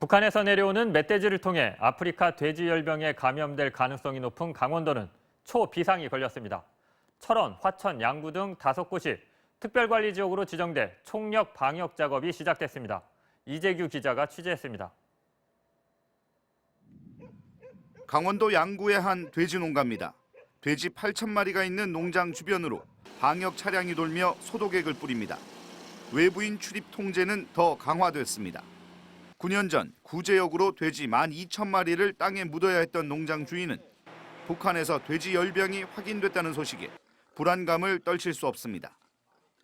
북한에서 내려오는 멧돼지를 통해 아프리카 돼지열병에 감염될 가능성이 높은 강원도는 초비상이 걸렸습니다. 철원, 화천, 양구 등 다섯 곳이 특별관리지역으로 지정돼 총력 방역 작업이 시작됐습니다. 이재규 기자가 취재했습니다. 강원도 양구의 한 돼지 농가입니다. 돼지 8천 마리가 있는 농장 주변으로 방역 차량이 돌며 소독액을 뿌립니다. 외부인 출입 통제는 더 강화됐습니다. 9년 전 구제역으로 돼지 1만 2천 마리를 땅에 묻어야 했던 농장 주인은 북한에서 돼지 열병이 확인됐다는 소식에 불안감을 떨칠 수 없습니다.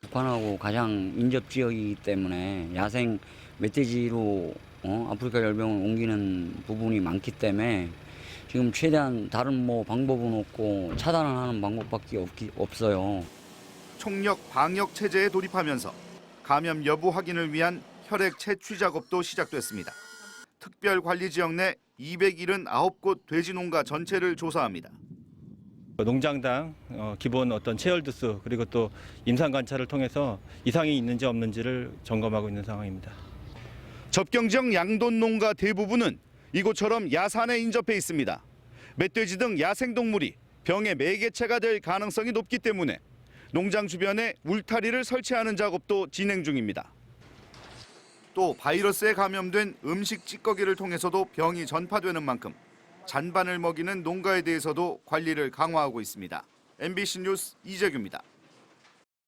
북한하고 가장 인접 지역이기 때문에 야생 멧돼지로 어, 아프리카 열병을 옮기는 부분이 많기 때문에 지금 최대한 다른 뭐 방법은 없고 차단을 하는 방법밖에 없기, 없어요. 총력 방역 체제에 돌입하면서 감염 여부 확인을 위한 혈액 채취 작업도 시작됐습니다. 특별 관리 지역 내 279곳 돼지 농가 전체를 조사합니다. 농장당 어, 기본 어떤 체열두수 그리고 또 임상 관찰을 통해서 이상이 있는지 없는지를 점검하고 있는 상황입니다. 접경 지역 양돈 농가 대부분은 이곳처럼 야산에 인접해 있습니다. 멧돼지 등 야생 동물이 병의 매개체가 될 가능성이 높기 때문에 농장 주변에 울타리를 설치하는 작업도 진행 중입니다. 또 바이러스에 감염된 음식 찌꺼기를 통해서도 병이 전파되는 만큼 잔반을 먹이는 농가에 대해서도 관리를 강화하고 있습니다. MBC 뉴스 이재규입니다.